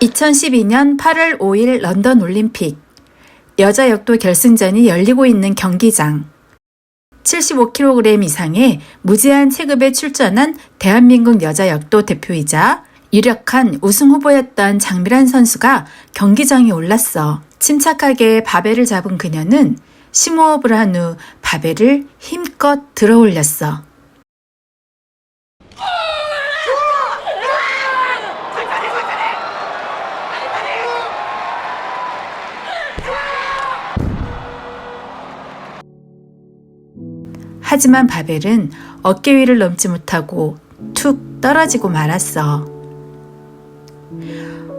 2012년 8월 5일 런던 올림픽 여자 역도 결승전이 열리고 있는 경기장. 75kg 이상의 무제한 체급에 출전한 대한민국 여자 역도 대표이자 유력한 우승 후보였던 장미란 선수가 경기장에 올랐어. 침착하게 바벨을 잡은 그녀는 심호흡을 한 후 바벨을 힘껏 들어 올렸어. 하지만 바벨은 어깨 위를 넘지 못하고 툭 떨어지고 말았어.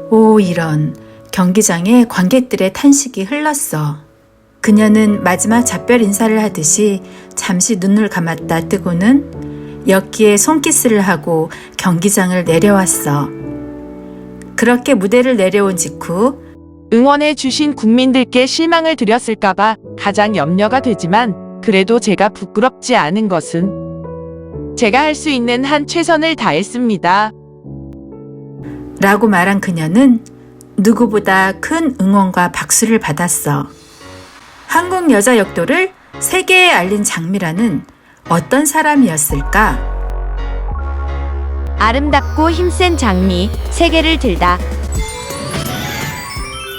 오, 이런. 경기장에 관객들의 탄식이 흘렀어. 그녀는 마지막 작별 인사를 하듯이 잠시 눈을 감았다 뜨고는 엽기에 손키스를 하고 경기장을 내려왔어. 그렇게 무대를 내려온 직후 응원해 주신 국민들께 실망을 드렸을까봐 가장 염려가 되지만 그래도 제가 부끄럽지 않은 것은 제가 할 수 있는 한 최선을 다했습니다. 라고 말한 그녀는 누구보다 큰 응원과 박수를 받았어. 한국 여자 역도를 세계에 알린 장미라는 어떤 사람이었을까? 아름답고 힘센 장미, 세계를 들다.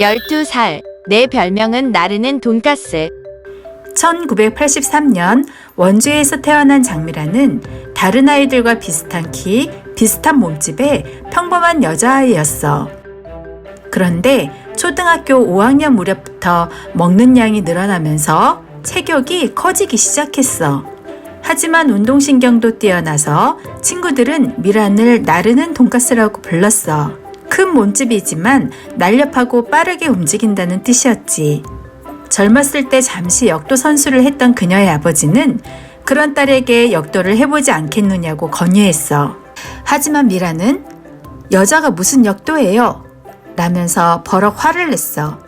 12살, 내 별명은 나르는 돈가스. 1983년 원주에서 태어난 장미라는 다른 아이들과 비슷한 키, 비슷한 몸집의 평범한 여자아이였어. 그런데 초등학교 5학년 무렵부터 먹는 양이 늘어나면서 체격이 커지기 시작했어. 하지만 운동신경도 뛰어나서 친구들은 미란을 나르는 돈가스라고 불렀어. 큰 몸집이지만 날렵하고 빠르게 움직인다는 뜻이었지. 젊었을 때 잠시 역도 선수를 했던 그녀의 아버지는 그런 딸에게 역도를 해보지 않겠느냐고 건의했어. 하지만 미라는 여자가 무슨 역도예요? 라면서 버럭 화를 냈어.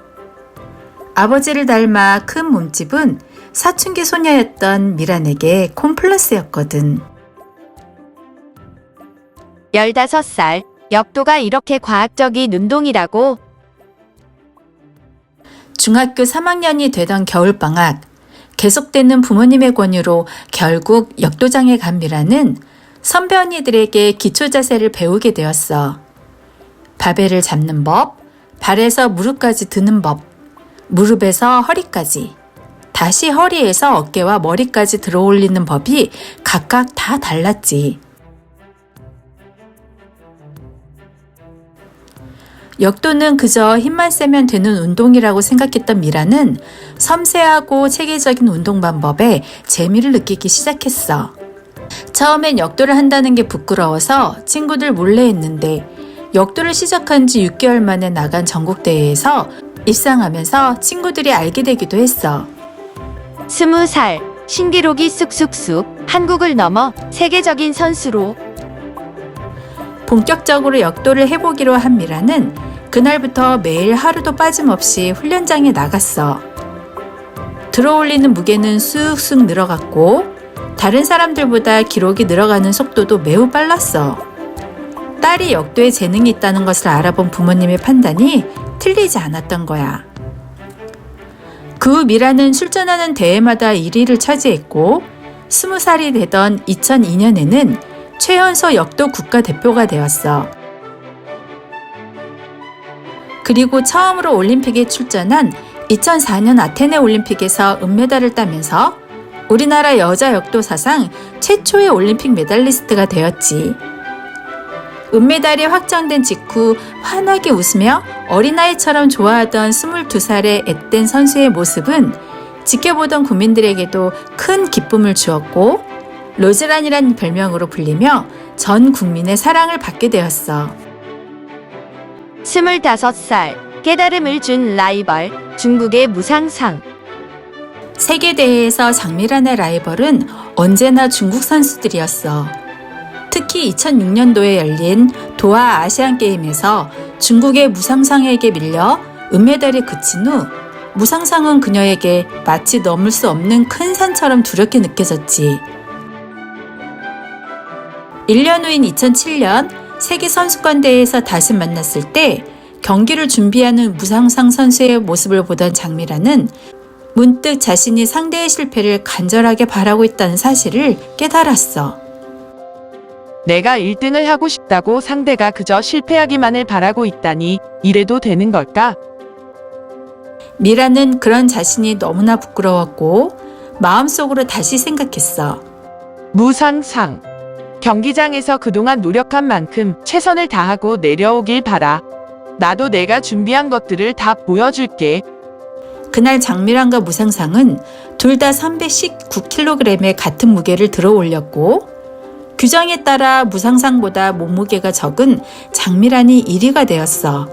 아버지를 닮아 큰 몸집은 사춘기 소녀였던 미란에게 콤플렉스였거든. 15살, 역도가 이렇게 과학적인 운동이라고 중학교 3학년이 되던 겨울방학, 계속되는 부모님의 권유로 결국 역도장에 간 미라는 선배 언니들에게 기초 자세를 배우게 되었어. 바벨을 잡는 법, 발에서 무릎까지 드는 법, 무릎에서 허리까지, 다시 허리에서 어깨와 머리까지 들어 올리는 법이 각각 다 달랐지. 역도는 그저 힘만 세면 되는 운동이라고 생각했던 미라는 섬세하고 체계적인 운동 방법에 재미를 느끼기 시작했어. 처음엔 역도를 한다는 게 부끄러워서 친구들 몰래 했는데 역도를 시작한 지 6개월 만에 나간 전국대회에서 입상하면서 친구들이 알게 되기도 했어. 20살, 신기록이 쑥쑥쑥 한국을 넘어 세계적인 선수로 본격적으로 역도를 해보기로 한 미라는 그날부터 매일 하루도 빠짐없이 훈련장에 나갔어. 들어올리는 무게는 쑥쑥 늘어갔고 다른 사람들보다 기록이 늘어가는 속도도 매우 빨랐어. 딸이 역도에 재능이 있다는 것을 알아본 부모님의 판단이 틀리지 않았던 거야. 그 후 미라는 출전하는 대회마다 1위를 차지했고 20살이 되던 2002년에는 최연소 역도 국가대표가 되었어. 그리고 처음으로 올림픽에 출전한 2004년 아테네 올림픽에서 은메달을 따면서 우리나라 여자 역도 사상 최초의 올림픽 메달리스트가 되었지. 은메달이 확정된 직후 환하게 웃으며 어린아이처럼 좋아하던 22살의 앳된 선수의 모습은 지켜보던 국민들에게도 큰 기쁨을 주었고 로즈란이라는 별명으로 불리며 전 국민의 사랑을 받게 되었어. 25살, 깨달음을 준 라이벌, 중국의 무상상. 세계대회에서 장미란의 라이벌은 언제나 중국 선수들이었어. 특히 2006년도에 열린 도하 아시안 게임에서 중국의 무상상에게 밀려 은메달에 그친 후 무상상은 그녀에게 마치 넘을 수 없는 큰 산처럼 두렵게 느껴졌지. 1년 후인 2007년 세계 선수권대회에서 다시 만났을 때 경기를 준비하는 무상상 선수의 모습을 보던 장미라는 문득 자신이 상대의 실패를 간절하게 바라고 있다는 사실을 깨달았어. 내가 1등을 하고 싶다고 상대가 그저 실패하기만을 바라고 있다니 이래도 되는 걸까? 미라는 그런 자신이 너무나 부끄러웠고 마음속으로 다시 생각했어. 무상상. 경기장에서 그동안 노력한 만큼 최선을 다하고 내려오길 바라. 나도 내가 준비한 것들을 다 보여줄게. 그날 장미란과 무상상은 둘 다 319kg의 같은 무게를 들어 올렸고 규정에 따라 무상상보다 몸무게가 적은 장미란이 1위가 되었어.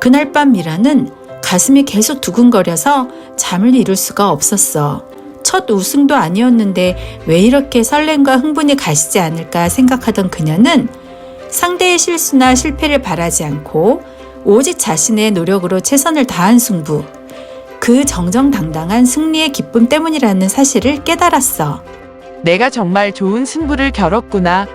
그날 밤 미라는 가슴이 계속 두근거려서 잠을 이룰 수가 없었어. 첫 우승도 아니었는데 왜 이렇게 설렘과 흥분이 가시지 않을까 생각하던 그녀는 상대의 실수나 실패를 바라지 않고 오직 자신의 노력으로 최선을 다한 승부, 그 정정당당한 승리의 기쁨 때문이라는 사실을 깨달았어. 내가 정말 좋은 승부를 겨뤘구나.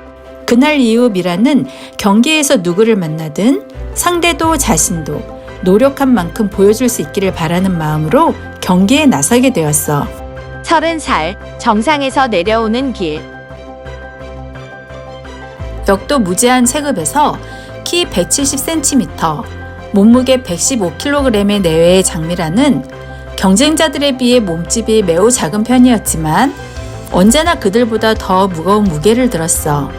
그날 이후 미라는 경기에서 누구를 만나든 상대도 자신도 노력한 만큼 보여줄 수 있기를 바라는 마음으로 경기에 나서게 되었어. 서른 살 정상에서 내려오는 길. 역도 무제한 체급에서 키 170cm, 몸무게 115kg의 내외의 장미라는 경쟁자들에 비해 몸집이 매우 작은 편이었지만 언제나 그들보다 더 무거운 무게를 들었어.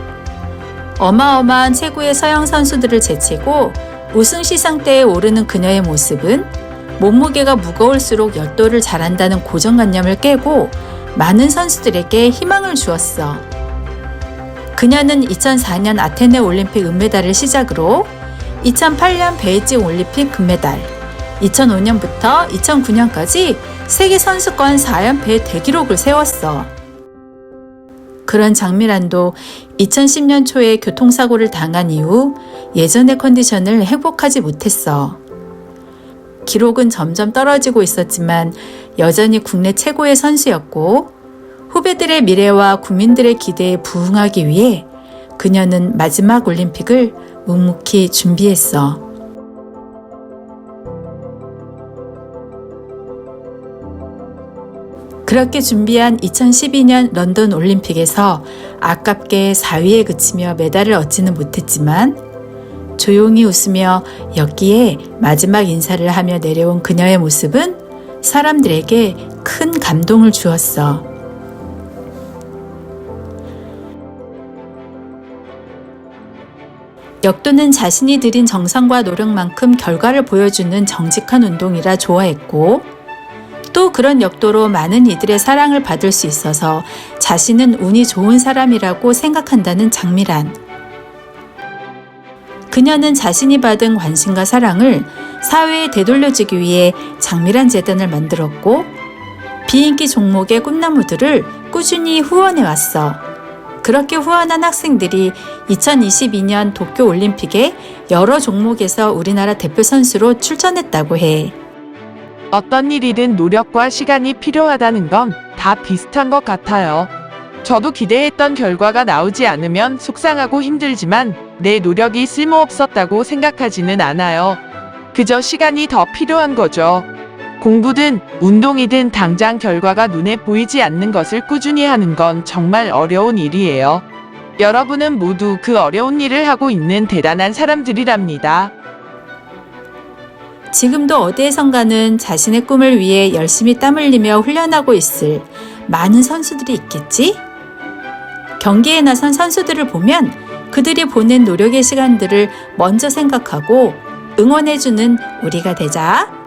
어마어마한 최고의 서양 선수들을 제치고 우승 시상대에 오르는 그녀의 모습은 몸무게가 무거울수록 역도를 잘한다는 고정관념을 깨고 많은 선수들에게 희망을 주었어. 그녀는 2004년 아테네 올림픽 은메달을 시작으로 2008년 베이징 올림픽 금메달, 2005년부터 2009년까지 세계 선수권 4연패의 대기록을 세웠어. 그런 장미란도 2010년 초에 교통사고를 당한 이후 예전의 컨디션을 회복하지 못했어. 기록은 점점 떨어지고 있었지만 여전히 국내 최고의 선수였고 후배들의 미래와 국민들의 기대에 부응하기 위해 그녀는 마지막 올림픽을 묵묵히 준비했어. 그렇게 준비한 2012년 런던 올림픽에서 아깝게 4위에 그치며 메달을 얻지는 못했지만 조용히 웃으며 였기에 마지막 인사를 하며 내려온 그녀의 모습은 사람들에게 큰 감동을 주었어. 역도는 자신이 들인 정성과 노력만큼 결과를 보여주는 정직한 운동이라 좋아했고, 또 그런 역도로 많은 이들의 사랑을 받을 수 있어서 자신은 운이 좋은 사람이라고 생각한다는 장미란. 그녀는 자신이 받은 관심과 사랑을 사회에 되돌려주기 위해 장미란 재단을 만들었고, 비인기 종목의 꿈나무들을 꾸준히 후원해 왔어. 그렇게 후원한 학생들이 2022년 도쿄 올림픽에 여러 종목에서 우리나라 대표 선수로 출전했다고 해. 어떤 일이든 노력과 시간이 필요하다는 건 다 비슷한 것 같아요. 저도 기대했던 결과가 나오지 않으면 속상하고 힘들지만 내 노력이 쓸모없었다고 생각하지는 않아요. 그저 시간이 더 필요한 거죠. 공부든 운동이든 당장 결과가 눈에 보이지 않는 것을 꾸준히 하는 건 정말 어려운 일이에요. 여러분은 모두 그 어려운 일을 하고 있는 대단한 사람들이랍니다. 지금도 어디에선가는 자신의 꿈을 위해 열심히 땀 흘리며 훈련하고 있을 많은 선수들이 있겠지? 경기에 나선 선수들을 보면 그들이 보낸 노력의 시간들을 먼저 생각하고 응원해주는 우리가 되자.